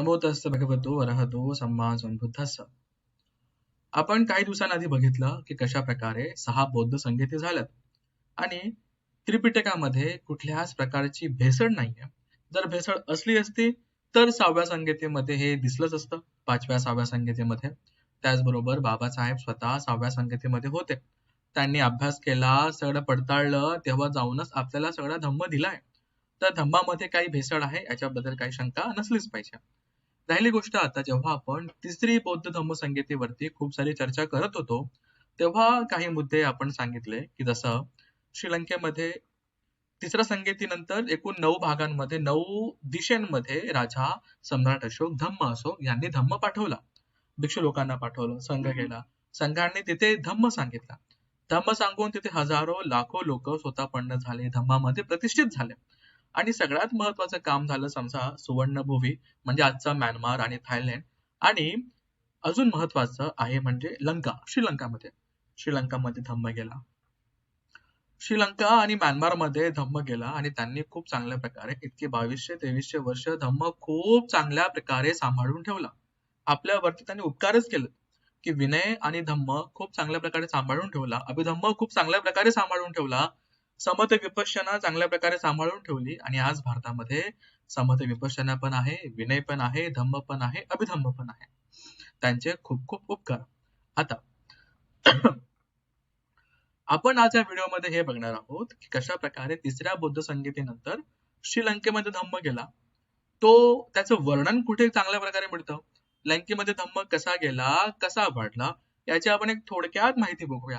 नमो तस् भगवतो वरहतो सम्मा संबुद्धस्स आपण काही दिवसांआधी बघितलं की कशा प्रकारे सहा बौद्ध संगीते झाल्यात. आणि त्रिपिटकामध्ये कुठल्याच प्रकारची भेसळ नाहीये. जर भेसळ असली असती तर सहाव्या संगीतेमध्ये हे दिसलंच असतं पाचव्या सहाव्या संगीतेमध्ये. त्याचबरोबर बाबासाहेब स्वतः सहाव्या संगीतेमध्ये होते. त्यांनी अभ्यास केला सगळं पडताळलं तेव्हा जाऊनच आपल्याला सगळा धम्म दिलाय. तर धम्मामध्ये काही भेसळ आहे याच्याबद्दल काही शंका नसलीच पाहिजे. राहिली गोष्ट आता जेव्हा आपण तिसरी बौद्ध धम्म संगीतेवरती खूप सारी चर्चा करत होतो तेव्हा काही मुद्दे आपण सांगितले की जसं श्रीलंकेमध्ये तिसऱ्या संगीतीनंतर एकूण नऊ भागांमध्ये नऊ दिशेंमध्ये राजा सम्राट अशोक धम्म अशोक यांनी धम्म पाठवला. भिक्षू लोकांना पाठवलं संघ केला संघाने तिथे धम्म सांगितला. धम्म सांगून तिथे हजारो लाखो लोक स्वतःपन्न झाले धम्मामध्ये प्रतिष्ठित झाले. आणि सगळ्यात महत्वाचं काम झालं समजा सुवर्णभूमी म्हणजे आजचा म्यानमार आणि थायलंड. आणि अजून महत्वाचं आहे म्हणजे लंका श्रीलंकामध्ये. श्रीलंकामध्ये धम्म गेला. श्रीलंका आणि म्यानमारमध्ये धम्म गेला आणि त्यांनी खूप चांगल्या प्रकारे इतके बावीसशे तेवीसशे वर्ष धम्म खूप चांगल्या प्रकारे सांभाळून ठेवला. आपल्यावरती त्यांनी उपकारच केले. की विनय आणि धम्म खूप चांगल्या प्रकारे सांभाळून ठेवला. अभिधम्म खूप चांगल्या प्रकारे सांभाळून ठेवला. समत विपश्यना चांगल्या प्रकारे सांभाळून ठेवली आणि आज भारतामध्ये समत विपश्यना पण आहे विनय पण आहे धम्म पण आहे अभिधम्म पण आहे. त्यांचे खूप खूप उपकार. आता आपण आज या व्हिडिओमध्ये हे बघणार आहोत की कशा प्रकारे तिसऱ्या बौद्ध संगीतेनंतर श्रीलंकेमध्ये धम्म गेला तो त्याचं वर्णन कुठे चांगल्या प्रकारे मिळतं? लंकेमध्ये धम्म कसा गेला कसा वाढला याची आपण एक थोडक्यात माहिती बघूया.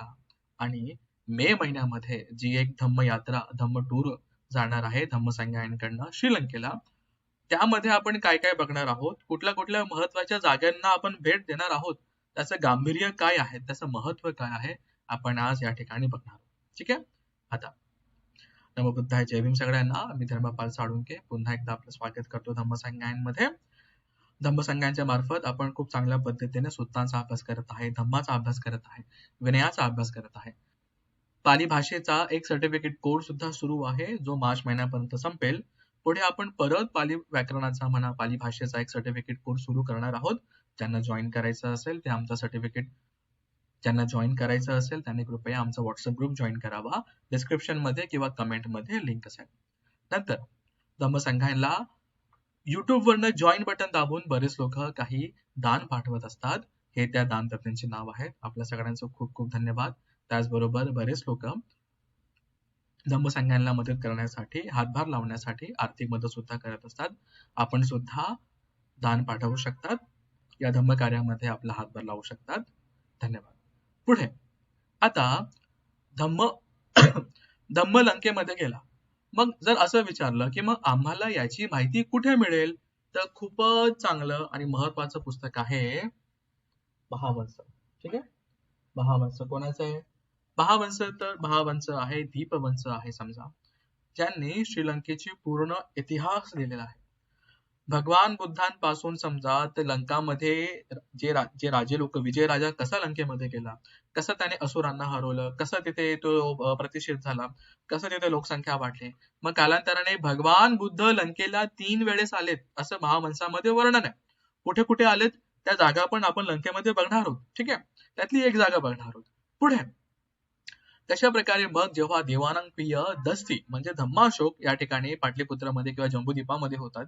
आणि मे महिन्यामध्ये जी एक धम्म यात्रा धम्म टूर जाणार आहे धम्म संघाकडनं श्रीलंकेला त्यामध्ये आपण काय काय बघणार आहोत? कुठल्या कुठल्या महत्त्वाच्या जागांना आपण भेट देणार आहोत? त्याचं गांभीर्य काय आहे? त्याचं महत्त्व काय आहे? आपण आज या ठिकाणी बघणार आहोत. ठीक आहे? आता. नमबुद्धाय. जय भीम सगळ्यांना. मी धर्मपाल साळुंके. पुन्हा एकदा आपलं स्वागत करतो धम्मसंज्ञांमध्ये धम्मसंज्ञांच्या मार्फत आपण खूप चांगल्या पद्धतीने सुत्तांचा अभ्यास करत आहे धम्माचा अभ्यास करत आहे विनयाचा अभ्यास करत आहे. पाली भाषेचा एक सर्टिफिकेट कोर्स सुद्धा सुरू आहे जो मार्च महिन्यापर्यंत संपेल. पुढे आपण परत पाली व्याकरणाचा म्हणा पाली भाषेचा एक सर्टिफिकेट कोर्स सुरू करणार आहोत. ज्यांना जॉईन करायचं असेल ते आमचा सर्टिफिकेट ज्यांना जॉईन करायचं असेल त्यांनी कृपया आमचा व्हॉट्सअप ग्रुप जॉईन करावा. डिस्क्रिप्शनमध्ये किंवा कमेंटमध्ये लिंक असेल. नंतर धम्मसंघाला युट्यूब वरनं जॉईन बटन दाबून बरेच लोक काही दान पाठवत असतात. हे त्या दानकर्त्यांचे नाव आहेत. आपल्या सगळ्यांचं खूप खूप धन्यवाद. त्याचबरोबर बरेच लोक धम्मसंघांना मदत करण्यासाठी हातभार लावण्यासाठी आर्थिक मदत सुद्धा करत असतात. आपण सुद्धा दान पाठवू शकतात. या धम्म कार्यामध्ये आपला हातभार लावू शकतात. धन्यवाद. पुढे. आता धम्म धम्म लंकेमध्ये गेला. मग जर असं विचारलं की मग आम्हाला याची माहिती कुठे मिळेल? तर खूपच चांगलं आणि महत्वाचं पुस्तक आहे महावंश ठीक आहे? महावंश कोणाचं आहे? महावंश तर महावंश आहे दीपवंश आहे समजा ज्यांनी श्रीलंकेची पूर्ण इतिहास लिहिलेला आहे. भगवान बुद्धांपासून समजा ते लंकामध्ये जे रा, जे राजे लोक विजय राजा कसा लंकेमध्ये गेला कसं त्याने असुरांना हरवलं कसं तिथे तो प्रतिष्ठित झाला कसं तिथे लोकसंख्या वाढली मग कालांतराने भगवान बुद्ध लंकेला तीन वेळेस आलेत असं महावंशामध्ये वर्णन आहे. कुठे कुठे आलेत त्या जागा पण आपण लंकेमध्ये बघणार आहोत ठीक आहे? त्यातली एक जागा बघणार आहोत. पुढे. तशा प्रकारे मग जेव्हा देवानंद दस्ती म्हणजे धम्माशोक या ठिकाणी पाटलीपुत्रामध्ये किंवा जम्बुदीपामध्ये होतात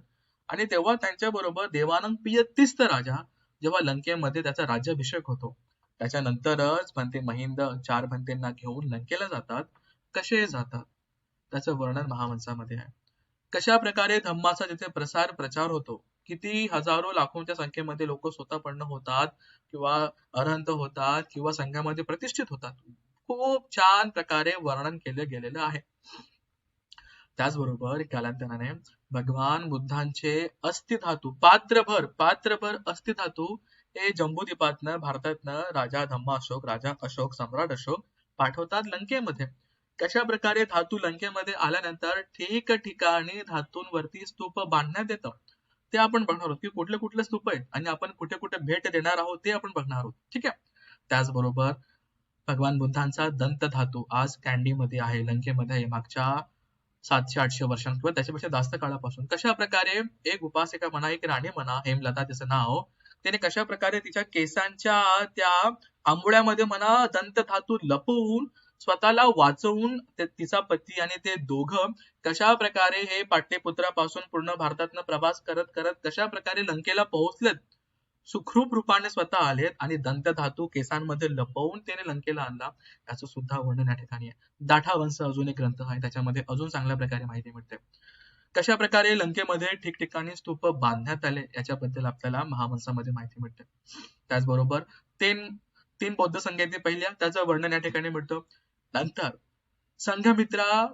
आणि तेव्हा त्यांच्या बरोबर देवानंद तिस्त राजा जेव्हा लंकेमध्ये त्याचा राज्याभिषेक होतो. त्याच्यानंतरच भंते महिंद चार भंतेंना घेऊन लंकेला जातात. कसे जातात? त्याचं वर्णन महावंशामध्ये आहे. कशा प्रकारे धम्माचा जिथे प्रसार प्रचार होतो किती हजारो लाखोंच्या संख्येमध्ये लोक स्वतःपन्न होतात किंवा अरहंत होतात किंवा संघामध्ये प्रतिष्ठित होतात. खूप छान प्रकारे वर्णन केलं गेलेलं आहे. त्याचबरोबर कालांतराने भगवान बुद्धांचे अस्थिधातू पात्रभर पात्रभर अस्थिधातू हे जम्बूद्वीपातनं भारतातनं राजा धम्मा अशोक राजा अशोक सम्राट अशोक पाठवतात लंकेमध्ये. कशा प्रकारे धातू लंकेमध्ये आल्यानंतर ठीक ठिकाणी धातूंवरती स्तूप बांधण्यात येतं ते आपण बघणार आहोत. की कुठले कुठले स्तूप आहेत आणि आपण कुठे कुठे भेट देणार आहोत ते आपण बघणार आहोत. ठीक आहे? त्याचबरोबर भगवान बुद्धांचा दंत धातू आज कॅन्डी मध्ये आहे लंकेमध्ये आहे मागच्या सातशे आठशे वर्षां किंवा त्याच्यापेक्षा जास्त काळापासून. कशा प्रकारे एक उपासिका म्हणा एक राणी म्हणा हेमलता तिचं नाव त्याने कशा प्रकारे तिच्या केसांच्या त्या आंबोळ्यामध्ये म्हणा दंत धातू लपवून स्वतःला वाचवून तिचा पती आणि ते दोघं कशा प्रकारे हे पाटलीपुत्रापासून पूर्ण भारतातनं प्रवास करत करत कशा प्रकारे लंकेला पोहोचलेत सुखरूप रूपाने स्वतः आलेत आणि दंत धातू केसांमध्ये लपवून त्याने लंकेला आणला. याचं सुद्धा वर्णन या ठिकाणी आहे. दाठा वंश अजून एक ग्रंथ आहे. त्याच्यामध्ये अजून चांगल्या प्रकारे माहिती मिळते. कशा प्रकारे लंकेमध्ये ठिकठिकाणी स्तूप बांधण्यात आले याच्याबद्दल आपल्याला महावंशामध्ये माहिती मिळते. त्याचबरोबर तीन तीन बौद्ध संगीते पहिल्या त्याचं वर्णन या ठिकाणी मिळतं. नंतर संघमित्रा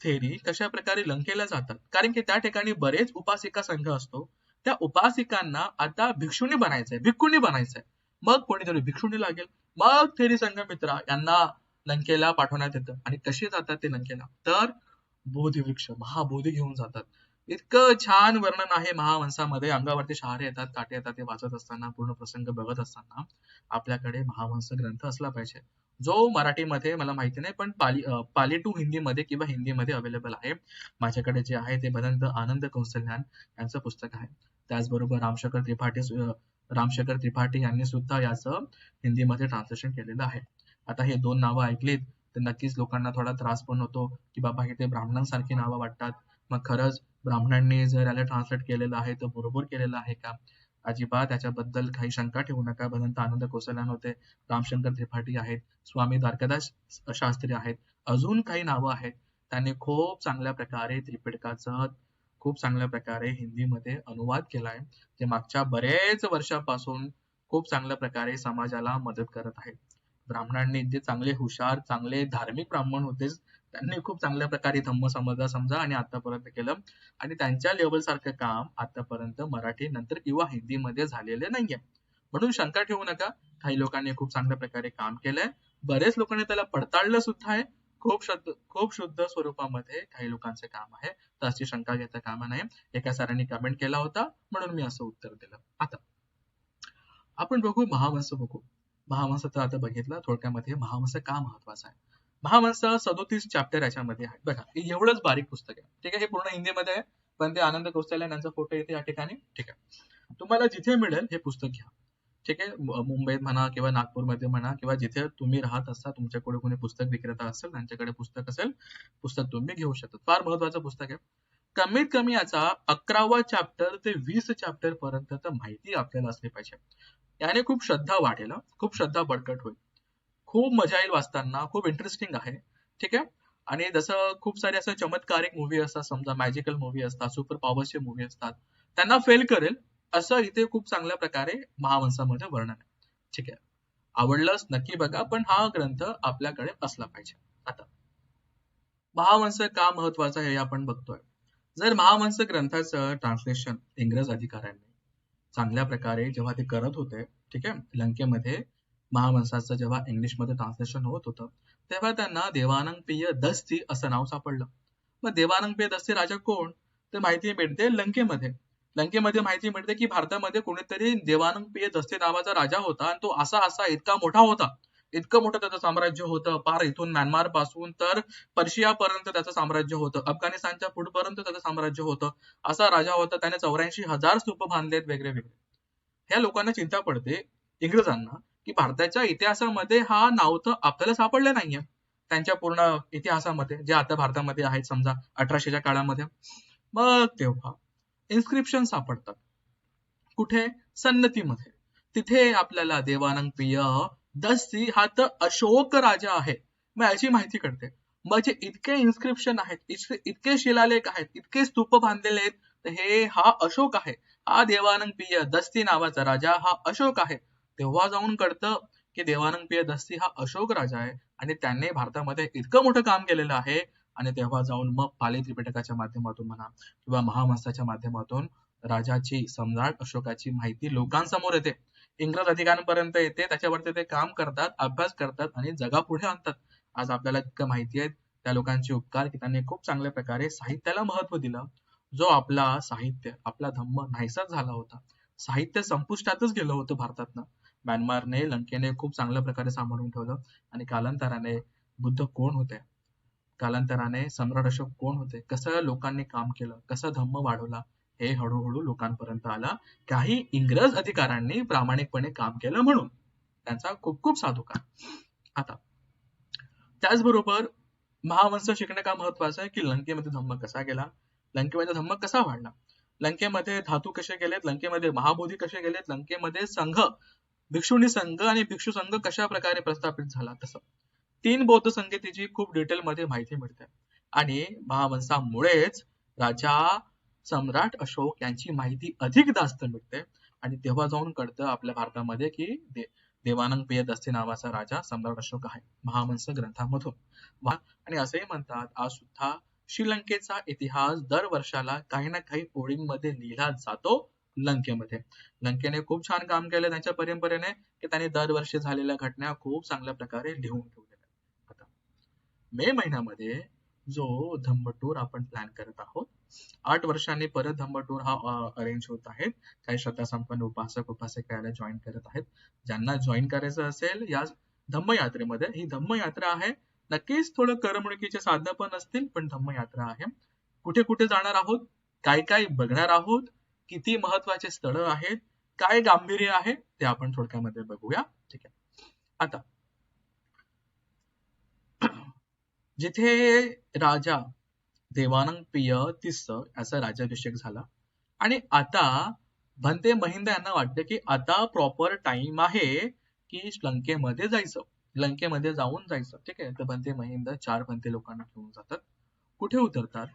थेरी कशा प्रकारे लंकेला जातात? कारण की त्या ठिकाणी बरेच उपासिका संघ असतो. त्या उपासिकांना आता भिक्षुणी बनायचंय भिक्खुणी बनायचंय. मग कोणीतरी भिक्षुणी लागेल. मग थेरी संघमित्रा यांना लंकेला पाठवण्यात येतं. आणि कसे जातात ते लंकेला तर बोधिवृक्ष महाबोधी घेऊन जातात. इतकं छान वर्णन आहे महावंशामध्ये. अंगावरती शहारे येतात काटे येतात ते वाचत असताना पूर्ण प्रसंग बघत असताना आपल्याकडे महावंश ग्रंथ असला पाहिजे. जो मराठीमध्ये मला माहिती नाही पण पाली पाली टू हिंदीमध्ये किंवा हिंदीमध्ये अवेलेबल आहे. माझ्याकडे जे आहे ते भदंत आनंद कौशल्यान यांचं पुस्तक आहे. त्याचबरोबर रामशंकर त्रिपाठी रामशंकर त्रिपाठी यांनी सुद्धा याचं हिंदीमध्ये ट्रान्सलेशन केलेलं आहे. आता हे दोन नावं ऐकलीत तर नक्कीच लोकांना थोडा त्रास पण होतो की बाबा हे ते ब्राह्मणांसारखी नावं वाटतात. मग खरंच ब्राह्मणांनी जर याला ट्रान्सलेट केलेलं आहे तर बरोबर केलेलं आहे का? अजिबात त्याच्याबद्दल काही शंका ठेवू नका भदंत आनंद कोसल्यान होते. रामशंकर त्रिपाठी आहेत स्वामी द्वारकादास शास्त्री आहेत अजून काही नावं आहेत. त्यांनी खूप चांगल्या प्रकारे त्रिपिटकाचं खूप चांगल्या प्रकारे हिंदीमध्ये अनुवाद केलाय ते मागच्या बरेच वर्षापासून खूप चांगल्या प्रकारे समाजाला मदत करत आहेत. ब्राह्मणांनी जे चांगले हुशार चांगले धार्मिक ब्राह्मण होते त्यांनी खूप चांगल्या प्रकारे धम्म समजला समजा आणि आतापर्यंत केलं. आणि त्यांच्या लेवल सारखं काम आतापर्यंत मराठी नंतर किंवा हिंदीमध्ये झालेले नाहीये. म्हणून शंका ठेवू नका काही लोकांनी खूप चांगल्या प्रकारे काम केलंय. बरेच लोकांनी त्याला पडताळलं सुद्धा आहे. खूप शुद्ध खूप शुद्ध स्वरूपामध्ये काही लोकांचे काम आहे. तर अशी शंका घेता कामा नये. एका सरांनी कमेंट केला होता म्हणून मी असं उत्तर दिलं. आता आपण बघू महावंश बघू. महावंश तर आता बघितलं थोडक्यामध्ये महावंस का महत्त्वाचा आहे? महावंस सदोतीस चॅप्टर याच्यामध्ये आहे. बघा एवढंच बारीक पुस्तक आहे. ठीक आहे हे पूर्ण हिंदीमध्ये आहे. पण ते आनंद कौशल्य यांचा फोटो येते या ठिकाणी. ठीक आहे. तुम्हाला जिथे मिळेल हे पुस्तक घ्या. ठीक आहे? मुंबईत म्हणा किंवा नागपूरमध्ये म्हणा किंवा जिथे तुम्ही राहत असता तुमच्याकडे कोणी पुस्तक विक्रेता असेल त्यांच्याकडे पुस्तक असेल पुस्तक तुम्ही घेऊ शकता. फार महत्वाचं पुस्तक आहे. कमीत कमी याचा अकरावा चॅप्टर ते वीस चॅप्टर पर्यंत तर माहिती आपल्याला असली पाहिजे. याने खूप श्रद्धा वाढेल खूप श्रद्धा बळकट होईल. खूप मजा येईल वाचताना खूप इंटरेस्टिंग आहे. ठीक आहे? आणि जसं खूप सारे असं चमत्कारिक मूवी असतात समजा मॅजिकल मूवी असतात सुपर पॉवरचे मूवी असतात त्यांना फेल करेल. असं इथे खूप चांगल्या प्रकारे महावंशामध्ये वर्णन आहे. ठीक आहे? आवडलंच नक्की बघा पण हा ग्रंथ आपल्याकडे असला पाहिजे. आता महावंश का महत्त्वाचा आहे हे आपण बघतोय. जर महावंश ग्रंथाचं ट्रान्सलेशन इंग्रज अधिकाऱ्यांनी चांगल्या प्रकारे जेव्हा ते करत होते ठीक आहे? लंकेमध्ये महावंशाचं जेव्हा इंग्लिशमध्ये ट्रान्सलेशन होत होतं तेव्हा त्यांना देवानंद प्रिय दस्ती असं नाव सापडलं. मग देवानंद प्रिय दस्ती राजा कोण? ते माहिती मिळते लंकेमध्ये. लंकेमध्ये माहिती मिळते की भारतामध्ये कोणीतरी देवानंद प्रिय दस्ते नावाचा राजा होता आणि तो असा असा इतका मोठा होता. इतकं मोठं त्याचं साम्राज्य होतं. पार इथून म्यानमारपासून तर पर्शियापर्यंत त्याचं साम्राज्य होतं. अफगाणिस्तानच्या पुढपर्यंत त्याचं साम्राज्य होतं. असा राजा होता. त्याने चौऱ्याऐंशी हजार स्तूप बांधलेत वेगळे वेगळे ह्या लोकांना चिंता पडते इंग्रजांना की भारताच्या इतिहासामध्ये हा नाव तर आपल्याला सापडलं नाहीये. त्यांच्या पूर्ण इतिहासामध्ये जे आता भारतामध्ये आहेत समजा अठराशेच्या काळामध्ये. मग तेव्हा इन्स्क्रिप्शन सापडतात. कुठे? सन्नतीमध्ये. तिथे आपल्याला देवानंद प्रिय दस्ती हा तर अशोक राजा आहे. मग याची माहिती कळते. म्हणजे इतके इन्स्क्रिप्शन आहेत इतके शिलालेख आहेत इतके स्तूप बांधलेले आहेत तर हे हा अशोक आहे. हा देवानंद प्रिय दस्ती नावाचा राजा हा अशोक आहे. तेव्हा जाऊन कळतं की देवानंद प्रिय दस्ती हा अशोक राजा आहे. आणि त्यांनी भारतामध्ये इतकं मोठं काम केलेलं आहे आणि तेव्हा जाऊन मग पाली त्रिपिटकाच्या माध्यमातून म्हणा किंवा महामस्ताच्या माध्यमातून राजाची सम्राट अशोकाची माहिती लोकांसमोर येते. इंग्रज अधिकाऱ्यांपर्यंत येते. त्याच्यावरती ते काम करतात अभ्यास करतात आणि जगापुढे आणतात. आज आपल्याला इतकं माहिती आहे. त्या लोकांचे उपकार की त्यांनी खूप चांगल्या प्रकारे साहित्याला महत्त्व दिलं. जो आपला साहित्य आपला धम्म नाहीसाच झाला होता. साहित्य संपुष्टातच गेलं होतं भारतातनं. म्यानमारने लंकेने खूप चांगल्या प्रकारे सांभाळून ठेवलं आणि कालांतराने बुद्ध कोण होते? कालांतराने सम्राट अशोक कोण होते? कसं लोकांनी काम केलं? कसं धम्म वाढवला? हे हळूहळू लोकांपर्यंत आला. काही इंग्रज अधिकाऱ्यांनी प्रामाणिकपणे काम केलं म्हणून. त्यांचा खूप खूप साधुकार. आता त्याचबरोबर महावंश शिकणे का महत्वाचं आहे? की लंकेमध्ये धम्म कसा गेला लंकेमध्ये धम्म कसा वाढला? लंकेमध्ये धातू कसे गेलेत लंकेमध्ये महाबोधी कसे गेलेत लंकेमध्ये संघ भिक्षुणी संघ आणि भिक्षू संघ कशा प्रकारे प्रस्थापित झाला? तसं. तीन बौद्ध संगीतीची खूप डिटेलमध्ये माहिती मिळते. आणि महावंशामुळेच राजा सम्राट अशोक यांची माहिती अधिक जास्त मिळते. आणि तेव्हा जाऊन कळतं आपल्या भारतामध्ये की दे, देवानंद पेय नावाचा राजा सम्राट अशोक आहे महावंश ग्रंथामधून. आणि असेही म्हणतात आज सुद्धा श्रीलंकेचा इतिहास दर वर्षाला काही ना काही ओळींमध्ये लिहिला जातो लंकेमध्ये. लंकेने खूप छान काम केलं त्यांच्या परंपरेने की त्यांनी दरवर्षी झालेल्या घटना खूप चांगल्या प्रकारे लिहून ठेवल्या. मे महिन्यामध्ये जो धम्म टूर आपण प्लॅन करत आहोत आठ वर्षांनी परत धम्म टूर हा अरेंज होत आहे. काही श्रद्धा संपन्न उपासक उपासक जॉईन करत आहेत. ज्यांना जॉईन करायचं असेल या धम्म यात्रेमध्ये ही धम्म यात्रा आहे. नक्कीच थोडं करमणुकीचे साधनं पण असतील पण धम्म यात्रा आहे. कुठे कुठे जाणार आहोत? काय काय बघणार आहोत? किती महत्त्वाचे स्थळ आहेत? काय गांभीर्य आहे? ते आपण थोडक्यामध्ये बघूया. ठीक आहे. आता जिथे राजा देवानंद प्रिय तिस्स याचा राज्याभिषेक झाला. आणि आता भंते महिंद यांना वाटतं की आता प्रॉपर टाइम आहे की लंकेमध्ये जायचं. लंकेमध्ये जाऊन जायचं. ठीक आहे? तर भंते महिंद चार भंते लोकांना घेऊन जातात. कुठे उतरतात?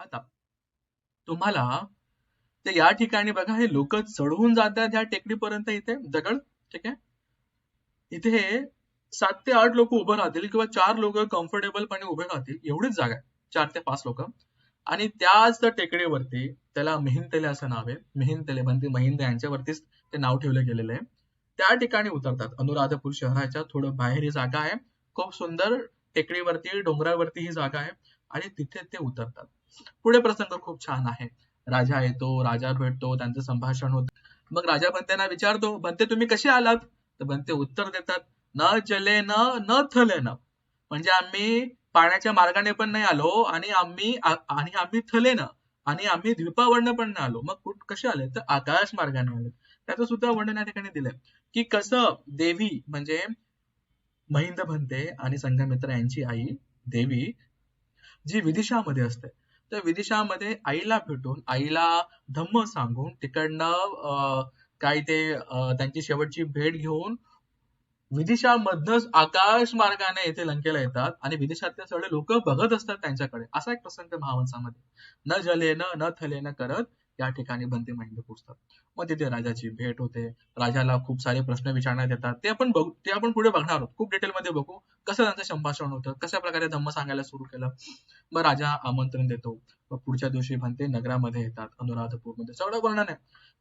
आता तुम्हाला ते या ठिकाणी बघा हे लोक चढून जातात या टेकडीपर्यंत इथे दगड ठीक आहे? इथे सात ते आठ लोक उभं राहतील किंवा चार लोक कम्फर्टेबलपणे उभे राहतील एवढीच जागा आहे. चार ते पाच लोक. आणि त्याच टेकडीवरती त्याला मिहिंतले असं नाव आहे. मिहिंतले म्हणजे महिंद यांच्यावरतीच ते नाव ठेवलं गेलेलं आहे. त्या ठिकाणी उतरतात. अनुराधपूर शहराच्या थोडं बाहेर ही जागा आहे. खूप सुंदर टेकडीवरती डोंगरावरती ही जागा आहे. आणि तिथे ते उतरतात. पुढे प्रसंग खूप छान आहे. राजा येतो राजा भेटतो त्यांचं संभाषण होत. मग राजा बनत्यांना विचारतो बनते तुम्ही कसे आलात? तर बनते उत्तर देतात. न जले न न थले न. म्हणजे आम्ही पाण्याच्या मार्गाने पण नाही आलो आणि आम्ही आणि आम्ही थले न आणि आम्ही द्वीपावरनं पण नाही आलो. मग कुठ कसे आले? तर आकाश मार्गाने आले. त्याचं सुद्धा वर्णन या ठिकाणी दिलंय. की कसं देवी म्हणजे महिंद भंते आणि संघमित्र यांची आई देवी जी विदिशामध्ये असते. तर विदिशामध्ये आईला भेटून आईला धम्म सांगून तिकडनं काय ते त्यांची शेवटची भेट घेऊन विदिशामधनच आकाश मार्गाने येथे लंकेला येतात आणि विदेशातले सगळे लोक बघत असतात त्यांच्याकडे. असा एक प्रसंग महावंशामध्ये. न जलेन न थलेन करत या ठिकाणी बंदी महिंद पोचतात मग तिथे राजाची भेट होते. राजाला खूप सारे प्रश्न विचारण्यात येतात. ते आपण बघू ते आपण पुढे बघणार आहोत. खूप डिटेल मध्ये बघू. कसं त्यांचं संभाषण होतं? कशा प्रकारे धम्म सांगायला सुरू केलं? मग राजा आमंत्रण देतो. मग पुढच्या दिवशी म्हणते नगरामध्ये येतात अनुराधपूरमध्ये. सगळं वर्णन आहे.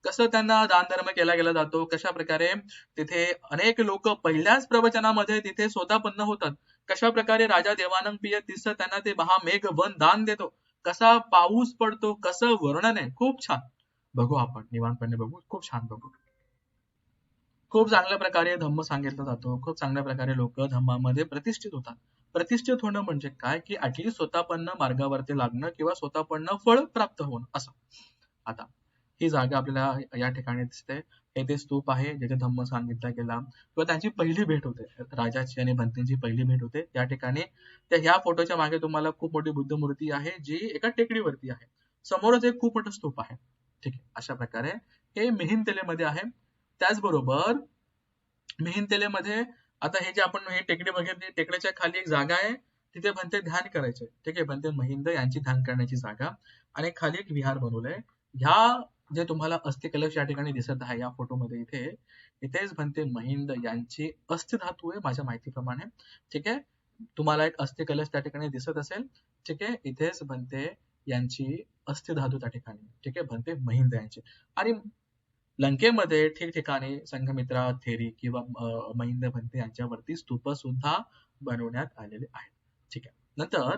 कसं त्यांना दान धर्म केला गेला जातो कशा प्रकारे तिथे अनेक लोक पहिल्याच प्रवचनामध्ये तिथे स्वतःपन्न होतात. कशा प्रकारे राजा देवानंद पिय तिस त्यांना ते महामेघ वन दान देतो. कसा पाऊस पडतो कसं वर्णन आहे खूप छान. बघू आपण निवांतपणे बघू खूप छान बघू. खूप चांगल्या प्रकारे धम्म सांगितला जातो खूप चांगल्या प्रकारे लोक धम्मामध्ये प्रतिष्ठित होतात. प्रतिष्ठित होणं म्हणजे काय? की ऍटलीस्ट स्वतःपन्न मार्गावरती लागणं किंवा स्वतःपन्न फळ प्राप्त होणं असं. आता ही जागा आपल्याला या ठिकाणी दिसते. हे ते स्तूप आहे जिथे धम्म सांगितला गेला. किंवा त्यांची पहिली भेट होते. राजाची आणि भंतींची पहिली भेट होते या ठिकाणी. त्या ह्या फोटोच्या मागे तुम्हाला खूप मोठी बुद्ध मूर्ती आहे जी एका टेकडीवरती आहे. समोरच एक खूप मोठं स्तूप आहे. ठीक आहे अशा प्रकारे. हे मिहिंतेलेमध्ये आहे. त्याचबरोबर मिहिंतेलेमध्ये आता हे जे आपण हे टेकडी बघितली टेकडीच्या खाली एक जागा आहे. तिथे भंते ध्यान करायचे. ठीक आहे भंते महिंद यांची ध्यान करण्याची जागा. आणि खाली एक विहार बनवलंय. ह्या जे तुम्हाला अस्थि कलश या ठिकाणी दिसत आहे या फोटोमध्ये इथे इथेच म्हणते महिंद यांची अस्थिधातू आहे माझ्या माहितीप्रमाणे. ठीक आहे? तुम्हाला एक अस्थि कलश त्या ठिकाणी दिसत असेल. ठीक आहे? इथेच बनते यांची अस्थिधातू त्या ठिकाणी. ठीक आहे? भंते महिंद यांची. आणि लंकेमध्ये ठिकठिकाणी संघमित्रा थेरी किंवा महिंद भंते यांच्यावरती स्तूप सुद्धा बनवण्यात आलेले आहेत. ठीक आहे? नंतर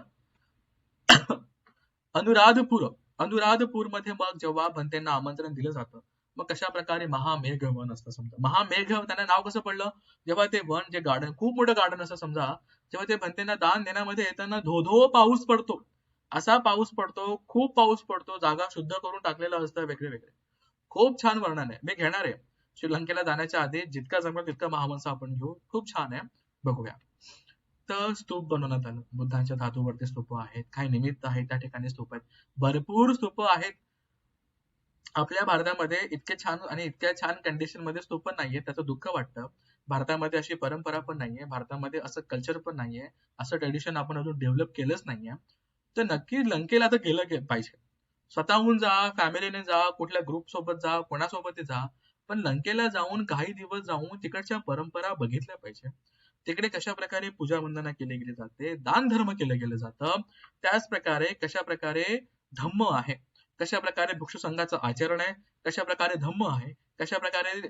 अनुराधपूर अनुराधपूरमध्ये मग जेव्हा भंतेंना आमंत्रण दिलं जातं मग कशा प्रकारे महामेघ वन असतं समजा? महामेघ त्यांना नाव कसं पडलं? जेव्हा ते वन जे गार्डन खूप मोठं गार्डन असं समजा जेव्हा ते भंतेना दान देण्यामध्ये येताना धोधो पाऊस पडतो. असा पाऊस पडतो खूप पाऊस पडतो जागा शुद्ध करून टाकलेलं असतं वेगळे वेगळे खूप छान वर्णन आहे. मी घेणार आहे. श्रीलंकेला जाण्याच्या आधी जितका जमेल तितका महावंश आपण घेऊ. खूप छान आहे. बघूया. तर स्तूप बनवण्यात आलं. बुद्धांच्या धातूवरती स्तूप आहेत काही निमित्त आहेत त्या ठिकाणी स्तूप आहेत. भरपूर स्तूप आहेत. आपल्या भारतामध्ये इतके छान आणि इतक्या छान कंडिशनमध्ये स्तूप नाहीये त्याचं दुःख वाटतं. भारतामध्ये अशी परंपरा पण नाहीये भारतामध्ये असं कल्चर पण नाहीये असं ट्रेडिशन आपण अजून डेव्हलप केलंच नाहीये. तर नक्की लंकेला तर गेलं पाहिजे. स्वतःहून जा फॅमिलीने जा कुठल्या ग्रुप सोबत जा कोणासोबत जा पण लंकेला जाऊन काही दिवस जाऊन तिकडच्या परंपरा बघितल्या पाहिजे. तिकडे कशा प्रकारे पूजा वंदना केली गेली जाते दान धर्म केलं गेलं जातं त्याच प्रकारे कशा प्रकारे धम्म आहे कशा प्रकारे भिक्षू संघाचं आचरण आहे कशा प्रकारे धम्म आहे कशा प्रकारे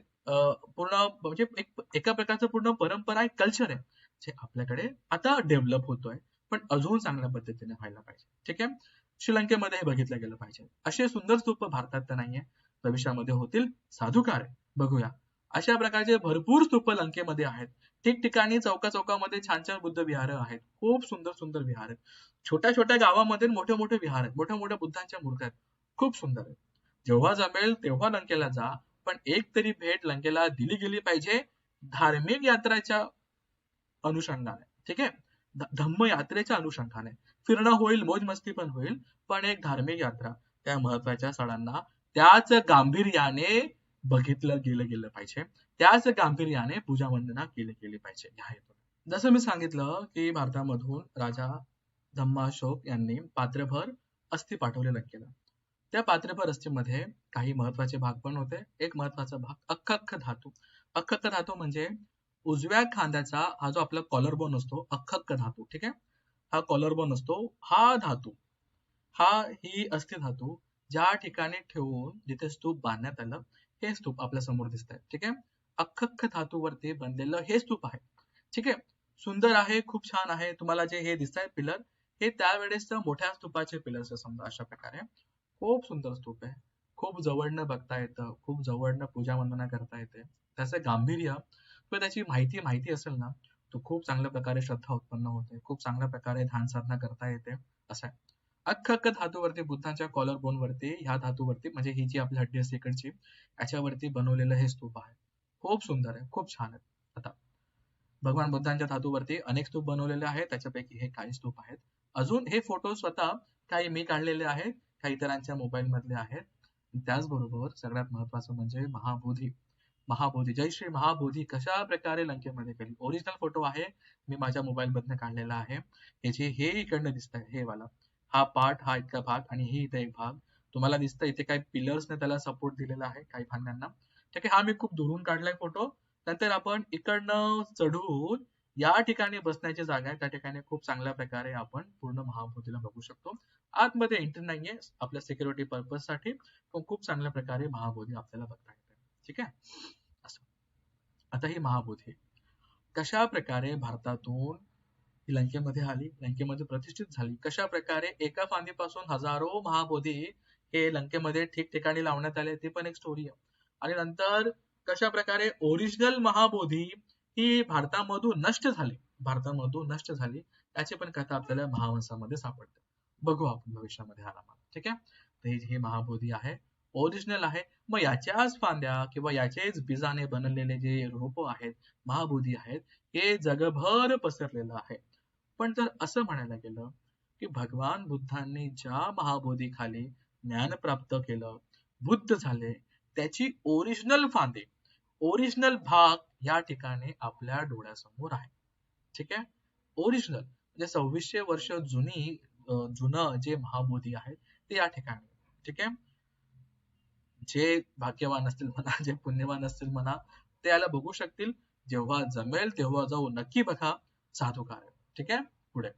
पूर्ण म्हणजे एक एका प्रकारचं पूर्ण परंपरा आहे कल्चर आहे जे आपल्याकडे आता डेव्हलप होतोय पण अजून चांगल्या पद्धतीने व्हायला पाहिजे ठीक आहे? श्रीलंकेमध्ये हे बघितलं गेलं पाहिजे. असे सुंदर स्तूप भारतात तर नाहीये भविष्यामध्ये होतील साधुकार बघूया. अशा प्रकारचे भरपूर स्तूप लंकेमध्ये आहेत ठिकठिकाणी चौका चौकामध्ये छान छान बुद्ध विहार आहेत. खूप सुंदर सुंदर विहार आहेत. छोट्या छोट्या गावामध्ये मोठे मोठे विहार आहेत. मोठ्या मोठ्या बुद्धांच्या मूर्त्या आहेत. खूप सुंदर आहेत. जेव्हा जमेल तेव्हा लंकेला जा पण एक तरी भेट लंकेला दिली गेली पाहिजे धार्मिक यात्राच्या अनुषंगाने. ठीक आहे? धम्म यात्रेच्या अनुषंगाने. फिरणं होईल मौज मस्ती पण होईल पण एक धार्मिक यात्रा. त्या महत्त्वाच्या स्थळांना त्याच गांभीर्याने बघितलं गेलं गेलं पाहिजे. त्याच गांभीर्याने पूजा वंदना केली गेली पाहिजे जसं मी सांगितलं की भारतामधून राजा धम्माशोक यांनी पात्रभर अस्थि पाठवलेलं केलं. त्या पात्रभर अस्थीमध्ये काही महत्त्वाचे भाग पण होते. एक महत्त्वाचा भाग अख्ख धातू. अख्ख धातू म्हणजे उजव्या खांद्याचा हा जो आपला कॉलर बोन असतो अख्ख धातू ठीक आहे? हा कॉलर बोन असतो हा धातू. हा ही अस्थि धातू ज्या ठिकाणी ठेवून जिथे स्तूप बांधण्यात आलं हे स्तूप आपल्यासमोर दिसत आहे ठीक आहे? अख्ख धातूवरती बनलेलं हे स्तूप आहे. ठीक आहे? सुंदर आहे खूप छान आहे. तुम्हाला जे हे दिसत आहे पिलर हे त्यावेळेस मोठ्या स्तूपाचे पिलर्स समजा अशा प्रकारे. खूप सुंदर स्तूप आहे. खूप जवळनं बघता येतं खूप जवळनं पूजा वंदना करता येते. त्याचं गांभीर्य किंवा त्याची माहिती माहिती असेल ना तो खूप चांगल्या प्रकारे श्रद्धा उत्पन्न होते. खूप चांगल्या प्रकारे ध्यान साधना करता येते. असं आहे. अख्ख अख्ख धातूवरती बुद्धांच्या कॉलर बोन वरती ह्या धातूवरती म्हणजे ही जी आपली हड्डी असते इकडची याच्यावरती बनवलेलं हे स्तूप आहे. खूप सुंदर आहे खूप छान आहे. आता भगवान बुद्धांच्या धातूवरती अनेक स्तूप बनवलेले आहेत त्याच्यापैकी हे काही स्तूप आहेत. अजून हे फोटो स्वतः काही मी काढलेले आहेत काही इतरांच्या मोबाईल मधले आहेत. त्याचबरोबर सगळ्यात महत्वाचं म्हणजे महाबोधी. महाबोधी जय श्री महाबोधी कशा प्रकारे लंकेमध्ये केली? ओरिजिनल फोटो आहे मी माझ्या मोबाईल मधनं काढलेला आहे. याचे हे इकडनं दिसत आहे हे वाला. हा पार्ट हा इतका भाग आणि ही इथे एक भाग. तुम्हाला दिसतं इथे काही पिलर्सने त्याला सपोर्ट दिलेला आहे काही भांड्यांना. ठीक आहे? हा मी खूप दुरून काढलाय फोटो नंतर आपण इकडनं चढून या ठिकाणी बसण्याची जागा आहे. त्या ठिकाणी खूप चांगल्या प्रकारे आपण पूर्ण महाबोधीला बघू शकतो. आतमध्ये एंट्री नाहीये आपल्या सिक्युरिटी पर्पजसाठी पण खूप चांगल्या प्रकारे महाबोधी आपल्याला बघता येते ठीक आहे? आता ही महाबोधी. कशा प्रकारे भारतातून लंकेमध्ये आली लंकेमध्ये प्रतिष्ठित झाली कशा प्रकारे एका फांदीपासून हजारो महाबोधी हे लंकेमध्ये ठिकठिकाणी लावण्यात आले ती पण एक स्टोरी आहे. आणि नंतर कशा प्रकारे ओरिजिनल महाबोधी ही भारतामधून नष्ट झाली. भारतामधून नष्ट झाली. त्याची पण कथा आपल्याला महावंशामध्ये सापडते. बघू आपण भविष्यामध्ये आरामात ठीक आहे? हे महाबोधी आहे ओरिजिनल आहे मग याच्याच फांद्या किंवा याचेच बीजाने बनलेले जे रोप आहेत महाबोधी आहेत हे जगभर पसरलेलं आहे. पण जर असं म्हणायला गेलं की भगवान बुद्धांनी ज्या महाबोधी खाली ज्ञान प्राप्त केलं बुद्ध झाले त्याची ओरिजिनल फांदे. ओरिजिनल भाग या ठिकाणी आपल्या डोळ्यासमोर आहे. ठीक आहे? ओरिजिनल म्हणजे सव्वीसशे वर्ष जुनी जुनं जे महाबोधी आहे ते या ठिकाणी. ठीक आहे? जे भाग्यवान असतील म्हणा जे पुण्यवान असतील म्हणा ते याला बघू शकतील. जेव्हा जमेल तेव्हा जाऊ. नक्की बघा. साधुकार ठीक आहे? पुढे.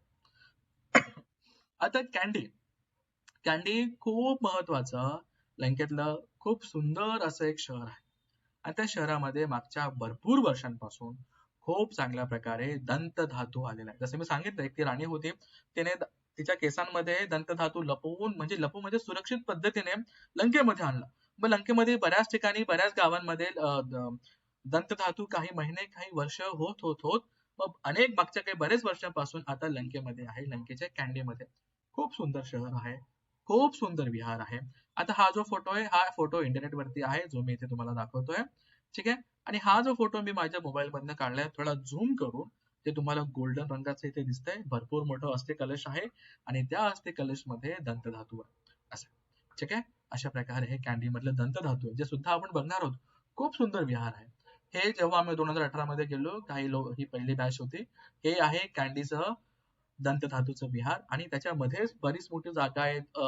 आता कॅन्डी कॅन्डी खूप महत्वाचं लंकेतलं खूप सुंदर असं एक शहर आहे. आणि त्या शहरामध्ये मागच्या भरपूर वर्षांपासून खूप चांगल्या प्रकारे दंत धातू आलेला आहे. जसं मी सांगितलं एक ती राणी होती तिने तिच्या केसांमध्ये दंत धातू लपवून म्हणजे लपवून म्हणजे सुरक्षित पद्धतीने लंकेमध्ये आणला. मग लंकेमध्ये बऱ्याच ठिकाणी बऱ्याच गावांमध्ये अं, द- दंतधातू काही महिने काही वर्ष होत होत होत मग अनेक मागच्या काही बरेच वर्षांपासून आता लंकेमध्ये आहे लंकेच्या कॅन्डीमध्ये खूप सुंदर शहर आहे. खूप सुंदर विहार आहे. आता हा जो फोटो आहे हा फोटो इंटरनेट वरती आहे जो मी इथे तुम्हाला दाखवतोय. ठीक आहे? आणि हा जो फोटो मी माझ्या मोबाईल मधनं काढलाय थोडा झूम करून ते तुम्हाला गोल्डन रंगाचं इथे दिसतंय. भरपूर मोठं अस्थिक कलश आहे आणि त्या अस्थिक कलशमध्ये दंतधातू आहे. असं. ठीक आहे? अशा प्रकारे हे कॅन्डी मधलं दंतधातू आहे जे सुद्धा आपण बघणार आहोत. खूप सुंदर विहार आहे. हे जेव्हा आम्ही दोन हजार अठरा मध्ये गेलो काही लोक ही पहिली बॅच होती. हे आहे कॅन्डीसह दंतधातूचं विहार आणि त्याच्यामध्येच बरीच मोठी जागा आहेत.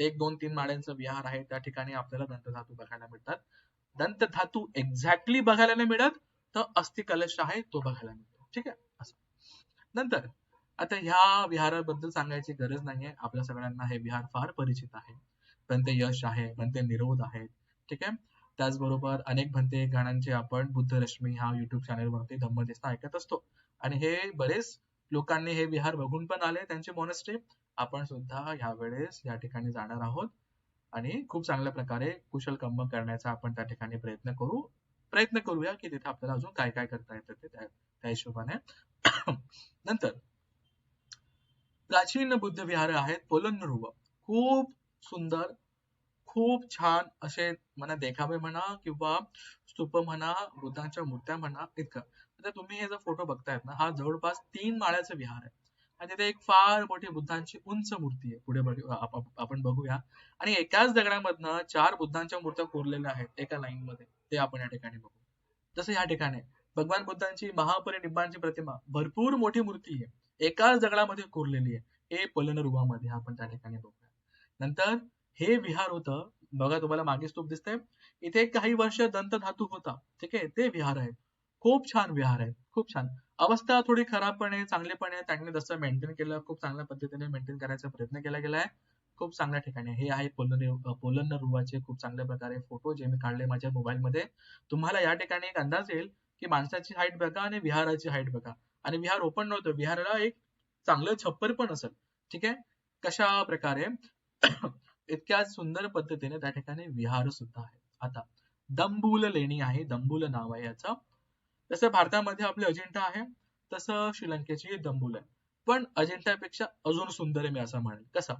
एक दोन तीन माळ्यांचं विहार आहे. त्या ठिकाणी आपल्याला दंतधातू बघायला मिळतात. दंतधातू एक्झॅक्टली बघायला नाही मिळत तर अस्थि कलश आहे तो बघायला मिळतो. ठीक आहे? असं. नंतर आता ह्या विहाराबद्दल सांगायची गरज नाहीये. आपल्या सगळ्यांना हे विहार फार परिचित आहे. भंते यश आहे भंते निरोध आहे ठीक आहे? त्याचबरोबर अनेक भंते गाण्यांचे आपण बुद्धरश्मी हा युट्यूब चॅनलवरती धम्मदेसना ऐकत असतो. आणि हे बरेच लोकांनी हे विहार बघून पण आले त्यांचे मोनेस्ट्री आपण सुद्धा यावेळेस या ठिकाणी जाणार आहोत. आणि खूप चांगल्या प्रकारे कुशल कर्म करण्याचा आपण त्या ठिकाणी प्रयत्न करू प्रयत्न करूया की तिथे आपल्याला अजून काय काय करता येतं ते त्या हिशोबाने. नंतर प्राचीन बुद्ध विहार आहेत पोलनरुव. खूप सुंदर खूप छान असे म्हणा देखावे म्हणा किंवा स्तूप म्हणा बुद्धांच्या मूर्त्या म्हणा इतकं. आता तुम्ही हे जो फोटो बघतायत ना हा जवळपास तीन माळ्याचा विहार आहे. आणि तिथे एक फार मोठी बुद्धांची उंच मूर्ती आहे. पुढे आपण बघूया. आणि एकाच दगडामधनं चार बुद्धांच्या मूर्त्या कोरलेल्या आहेत एका लाईन मध्ये. ते आपण या ठिकाणी बघू. जसं या ठिकाणी भगवान बुद्धांची महापरिनिब्बाणची प्रतिमा भरपूर मोठी मूर्ती आहे. एकाच दगडामध्ये कोरलेली आहे. हे पोलनरुवामध्ये आपण त्या ठिकाणी बघूया. नंतर हे विहार होतं बघा तुम्हाला मागे स्तूप दिसतंय. इथे काही वर्ष दंत धातू होता. ठीक आहे? ते विहार आहे खूप छान विहार आहे. खूप छान. अवस्था थोडी खराब पण आहे चांगली पण आहे. त्यांनी जसं मेंटेन केलं खूप चांगल्या पद्धतीने मेंटेन करायचा प्रयत्न केला गेलाय. खूप चांगल्या ठिकाणी हे आहे पोलन रुवाचे खूप चांगल्या प्रकारे फोटो जे मी काढले माझ्या मोबाईल मध्ये. तुम्हाला या ठिकाणी एक अंदाज येईल की माणसाची हाईट बघा आणि विहाराची हाईट बघा. आणि विहार ओपन नव्हतं. विहाराला एक चांगलं छप्पर पण असेल. ठीक आहे? कशा प्रकारे? इतक्या सुंदर पद्धतीने त्या ठिकाणी विहार सुद्धा आहे आता दंबूल लेणी आहे. दंबूल नाव आहे याचं. जसं भारतामध्ये आपले अजिंठा आहे तसं श्रीलंकेची दंबूल आहे. पण अजिंठ्यापेक्षा अजून सुंदर आहे मी असं म्हणेल कसं?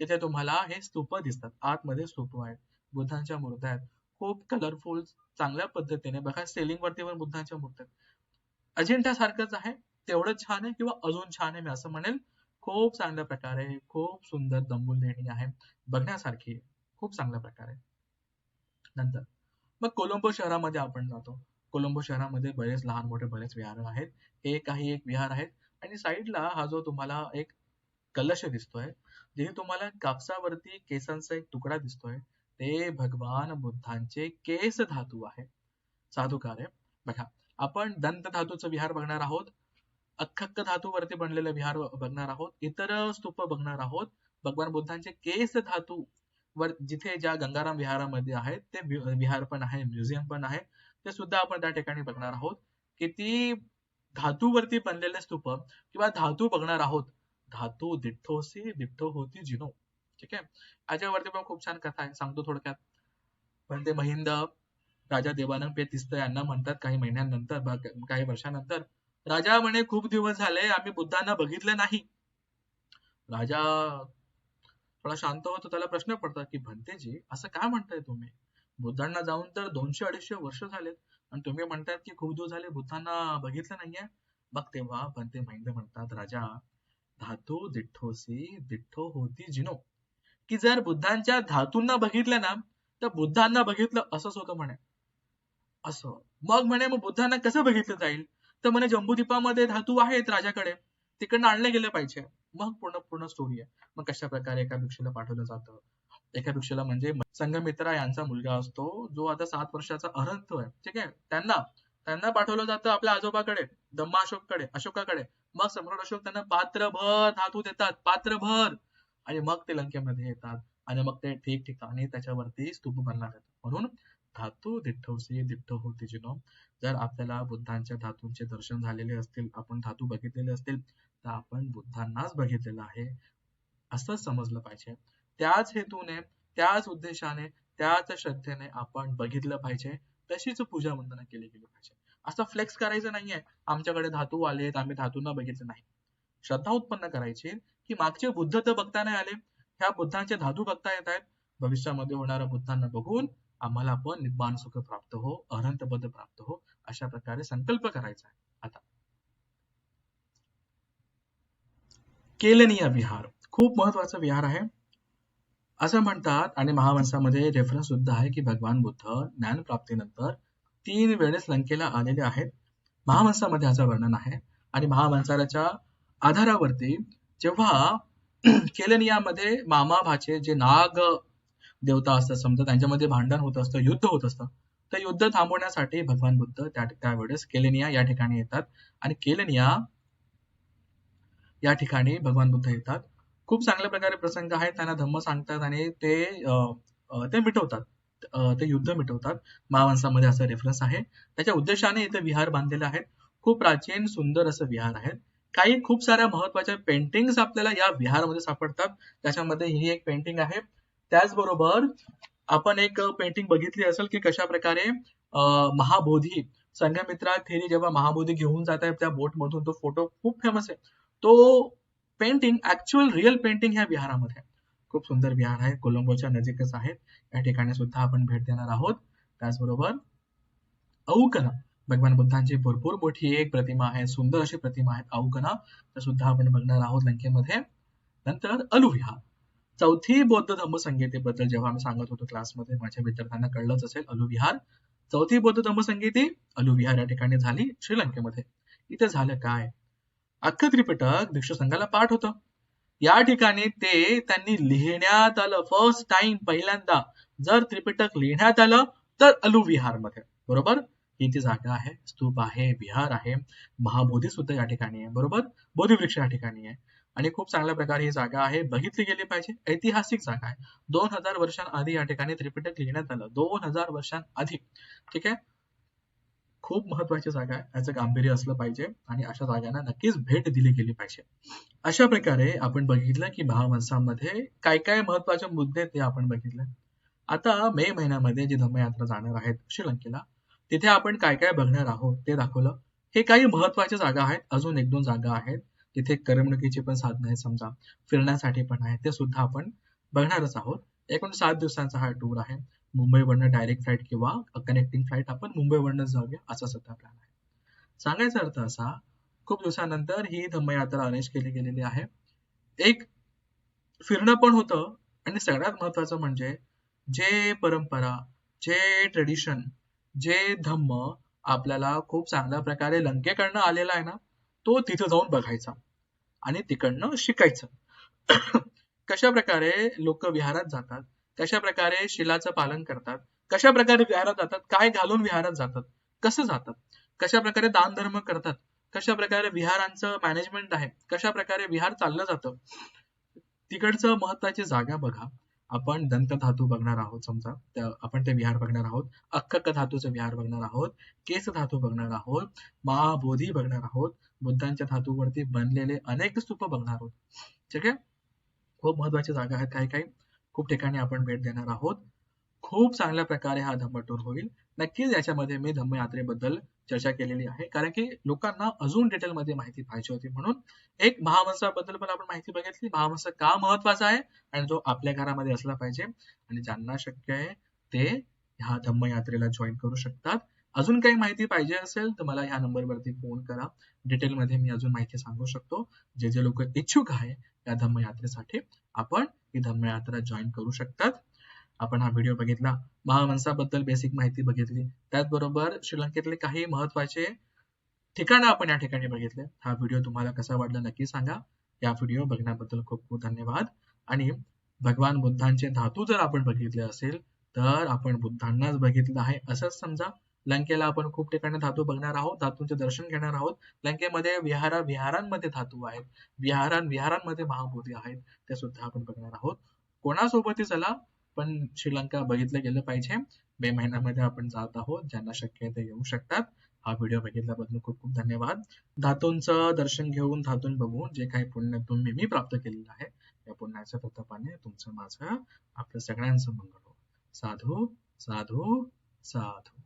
तिथे तुम्हाला हे स्तूप दिसतात. आतमध्ये स्तूप आहेत. बुद्धांच्या मूर्त्या आहेत. खूप कलरफुल चांगल्या पद्धतीने. बघा सेलिंग वरती पण बुद्धांच्या मूर्त्या आहेत. अजिंठा सारखंच आहे. तेवढंच छान आहे किंवा अजून छान आहे मी असं म्हणेल खूप चांगल्या प्रकारे खूप सुंदर दंबूल लेणी आहे. बघण्यासारखी खूप चांगल्या प्रकारे. नंतर. मग कोलंबो शहरामध्ये आपण जातो. कोलंबो शहरामध्ये बरेच लहान मोठे बरेच विहार आहेत. हे काही एक विहार आहेत. आणि साईडला हा जो तुम्हाला एक कलश दिसतोय जिथे तुम्हाला कापसावरती केसांचा एक तुकडा दिसतोय ते भगवान बुद्धांचे केस धातू आहे. साधू कार्य. बघा आपण दंत धातूचं विहार बघणार आहोत अख्खक्क धातूवरती बनलेलं विहार बघणार आहोत इतर स्तूप बघणार आहोत. भगवान बुद्धांचे केस धातू वर जिथे ज्या गंगाराम विहारामध्ये आहेत ते विहार पण आहे म्युझियम पण आहे. ते सुद्धा आपण त्या ठिकाणी बघणार आहोत. किती धातूवरती बनलेले स्तूप किंवा धातू बघणार आहोत. धातू दिठ्ठोसी दिठ्ठो होती जिनो. ठीक आहे? याच्यावरती पण खूप छान कथा आहे. सांगतो थोडक्यात. पण ते महिंद राजा देवानंद पे तिस्त यांना म्हणतात काही महिन्यानंतर काही वर्षानंतर राजा म्हणे खूप दिवस झाले. आम्ही बुद्धांना बघितलं नाही. राजा थोडा शांत होतो. त्याला प्रश्न पडतात की भंतेजी असं काय म्हणताय तुम्ही? बुद्धांना जाऊन तर दोनशे अडीचशे वर्ष झालेत. आणि तुम्ही म्हणतात की खूप दिवस झाले बुद्धांना बघितलं नाहीये. बघ तेव्हा पण ते महिंद म्हणतात राजा धातू दिठ्ठोसी दिठ्ठो होती जिनो. की जर बुद्धांच्या धातूंना बघितलं ना तर बुद्धांना बघितलं असंच होतं म्हणे. असं. मग म्हणे मग बुद्धांना कसं बघितलं जाईल? तर म्हणे जम्बूद्वीपामध्ये धातू आहेत राजाकडे. तिकडनं आणले गेले पाहिजे. मग पूर्ण पूर्ण स्टोरी आहे. मग कशा प्रकारे एका भिक्षेला पाठवलं जातं? एका भिक्षेला म्हणजे संघमित्रा यांचा मुलगा असतो जो आता सात वर्षाचा अरहंत आहे ठीक आहे? त्यांना त्यांना पाठवलं जातं आपल्या आजोबाकडे दम्मा अशोककडे अशोकाकडे. मग सम्राट अशोक त्यांना पात्रभर धातू देतात पात्रभर. आणि मग ते लंकेमध्ये येतात. आणि मग ते ठिकठिकाणी त्याच्यावरती स्तूप बनणार आहेत. म्हणून धातू दिठ्ठोसी दिठ्ठ होती जिनो जर आपल्याला बुद्धांच्या धातूंचे दर्शन झालेले असतील आपण धातू बघितलेले असतील तर आपण बुद्धांनाच बघितलेलं आहे. असं समजलं पाहिजे. त्याच हेतूने त्याच उद्देशाने त्याच श्रद्धेने आपण बघितलं पाहिजे. तशीच पूजा वंदना केली गेली पाहिजे. असं फ्लेक्स करायचं नाहीये. आमच्याकडे धातू आलेत आम्ही धातूंना बघितलं नाही. श्रद्धा उत्पन्न करायची की मागचे बुद्ध तर बघता नाही आले. ह्या बुद्धांचे धातू बघता येत आहेत. भविष्यामध्ये होणाऱ्या बुद्धांना बघून आम्हाला पण निर्माण सुख प्राप्त हो अनंत पद प्राप्त हो अशा प्रकारे संकल्प करायचा आहे. आता. केलनीय विहार. खूप महत्त्वाचा विहार आहे. असं म्हणतात आणि महावंसामध्ये रेफरन्स सुद्धा आहे की भगवान बुद्ध ज्ञान प्राप्तीनंतर तीन वेळेस लंकेला आलेले आहेत. महावंसामध्ये असं वर्णन आहे. आणि महावंसाच्या आधारावरती जेव्हा केलनियामध्ये मामा भाचे जे नाग देवता असतात समजा त्यांच्यामध्ये भांडण होत असतं युद्ध होत असतं तर युद्ध थांबवण्यासाठी भगवान बुद्ध त्या त्यावेळेस केलेनिया या ठिकाणी येतात. आणि केलेनिया या ठिकाणी भगवान बुद्ध येतात. खूप चांगल्या प्रकारे प्रसंग आहेत. त्यांना धम्म सांगतात आणि ते ते मिटवतात. ते युद्ध मिटवतात. महावंशामध्ये असं रेफरन्स आहे. त्याच्या उद्देशाने इथे विहार बांधलेले आहेत खूप प्राचीन सुंदर असं विहार आहे. काही खूप साऱ्या महत्त्वाच्या पेंटिंग्स आपल्याला या विहारमध्ये सापडतात. त्याच्यामध्ये ही एक पेंटिंग आहे. त्याचबरोबर आपण एक पेंटिंग बघितली असेल की कशा प्रकारे महाबोधी संघमित्रा थेरी जेव्हा महाबोधी घेऊन जात आहे त्या बोट मधून तो फोटो खूप फेमस आहे. तो पेंटिंग ऍक्च्युअल रिअल पेंटिंग ह्या विहारामध्ये खूप सुंदर विहार आहे. कोलंबोच्या नजीकच आहे या ठिकाणी सुद्धा आपण भेट देणार आहोत. त्याचबरोबर औकना भगवान बुद्धांची भरपूर मोठी एक प्रतिमा आहे. सुंदर अशी प्रतिमा आहे औकना तर सुद्धा आपण बघणार आहोत लंकेमध्ये. नंतर अलुविहार. चौथी बौद्ध धम्मसंगीतेबद्दल जेव्हा मी सांगत होतो क्लासमध्ये माझ्या विद्यार्थ्यांना कळलंच असेल अलुविहार. चौथी बौद्ध धम्मसंगीती अलुविहार या ठिकाणी झाली श्रीलंकेमध्ये. इथे झालं काय? अख्खं त्रिपिटक भिक्षू संघाला पाठ होतं. या ठिकाणी ते त्यांनी लिहिण्यात आलं. फर्स्ट टाइम पहिल्यांदा जर त्रिपिटक लिहिण्यात आलं तर अलू मध्ये बरोबर? ही ती जागा आहे. स्तूप आहे विहार आहे. महाबोधी सुद्धा या ठिकाणी आहे. बरोबर? बोधीवृक्ष या ठिकाणी आहे. आणि खूप चांगल्या प्रकारे ही जागा आहे. बघितली गेली पाहिजे. ऐतिहासिक जागा आहे. दोन हजार वर्षांआधी या ठिकाणी त्रिपिटक लिहिण्यात आलं. दोन हजार वर्षांआधी. ठीक आहे? खूप महत्वाची जागा आहे. याचं गांभीर्य असलं पाहिजे आणि अशा जागांना नक्कीच भेट दिली गेली पाहिजे. अशा प्रकारे आपण बघितलं की महावंसामध्ये काय काय महत्त्वाचे मुद्दे ते आपण बघितले. आता मे महिन्यामध्ये जी धम्मयात्रा जाणार आहेत श्रीलंकेला तिथे आपण काय काय बघणार आहोत ते दाखवलं. हे काही महत्त्वाच्या जागा आहेत. अजून एक दोन जागा आहेत. तिथे करमणुकीची पण साधनं आहेत समजा. फिरण्यासाठी पण आहे. ते सुद्धा आपण बघणारच आहोत. एकूण सात दिवसांचा हा टूर आहे. मुंबईवरनं डायरेक्ट फ्लाईट किंवा कनेक्टिंग फ्लाईट आपण मुंबईवरनं जाऊया असा सुद्धा प्लॅन आहे. सांगायचा अर्थ असा खूप दिवसानंतर ही धम्मयात्रा अरेंज केली गेलेली आहे. एक फिरणं पण होतं आणि सगळ्यात महत्वाचं म्हणजे जे परंपरा जे ट्रेडिशन जे धम्म आपल्याला खूप चांगल्या प्रकारे लंकेकडनं आलेला आहे ना तो तिथं जाऊन बघायचा आणि तिकडनं शिकायचं. कशा प्रकारे लोक विहारात जातात कशा प्रकारे शिलाचं पालन करतात? कशा प्रकारे विहारात जातात? काय घालून विहारात जातात? कसं जातात? कशा प्रकारे दान धर्म करतात? कशा प्रकारे विहारांचं मॅनेजमेंट आहे? कशा प्रकारे विहार चाललं जातं? तिकडचं महत्वाची जागा बघा. आपण दंत धातू बघणार आहोत समजा. त्या आपण ते विहार बघणार आहोत. अक्कक धातूचं विहार बघणार आहोत. केस धातू बघणार आहोत. महाबोधी बघणार आहोत. बुद्धांच्या धातूवरती बनलेले अनेक स्तूप बघणार आहोत. ठीक आहे? खूप महत्त्वाच्या जागा आहेत काही काही. खूप ठिकाणी आपण भेट देणार आहोत. खूप चांगल्या प्रकारे हा धम्म टूर होईल. नक्कीच याच्यामध्ये मी धम्म यात्रेबद्दल चर्चा केलेली आहे. कारण की लोकांना अजून डिटेलमध्ये माहिती पाहिजे होती म्हणून एक महावंसाबद्दल पण आपण माहिती बघितली. महावंस का महत्त्वाचा आहे? आणि तो आपल्या घरामध्ये असला पाहिजे. आणि ज्यांना शक्य आहे ते ह्या धम्म यात्रेला जॉईन करू शकतात. अजून काही माहिती पाहिजे असेल तर मला ह्या नंबरवरती फोन करा. डिटेलमध्ये मी अजून माहिती सांगू शकतो. जे जे लोक इच्छुक आहे या धम्मयात्रेसाठी आपण ही धम्मयात्रा जॉईन करू शकतात. आपण हा व्हिडिओ बघितला महावंसाबद्दल बेसिक माहिती बघितली त्याचबरोबर श्रीलंकेतले काही महत्त्वाचे ठिकाणं आपण या ठिकाणी बघितले. हा व्हिडिओ तुम्हाला कसा वाटला नक्की सांगा. या व्हिडिओ बघण्याबद्दल खूप खूप धन्यवाद. आणि भगवान बुद्धांचे धातू जर आपण बघितले असेल तर आपण बुद्धांनाच बघितलं आहे. असंच समजा लंकेला आपण खूप ठिकाणी धातू बघणार आहोत धातूंचे दर्शन घेणार आहोत. लंकेमध्ये विहारा विहारांमध्ये धातू आहेत. विहारां विहारांमध्ये महाबोधी आहेत. ते सुद्धा आपण बघणार आहोत. कोणासोबतही चला पण श्रीलंका बघितलं गेलं पाहिजे. मे महिन्यामध्ये आपण जात आहोत ज्यांना शक्य आहे ते येऊ शकतात. हा व्हिडिओ बघितल्याबद्दल खूप खूप धन्यवाद. धातूंचं दर्शन घेऊन धातून बघून जे काही पुण्य तुम्ही मी प्राप्त केलेलं आहे या पुण्याच्या प्रतापाने तुमचं माझं आपलं सगळ्यांचं मंगळ हो. साधू साधू साधू.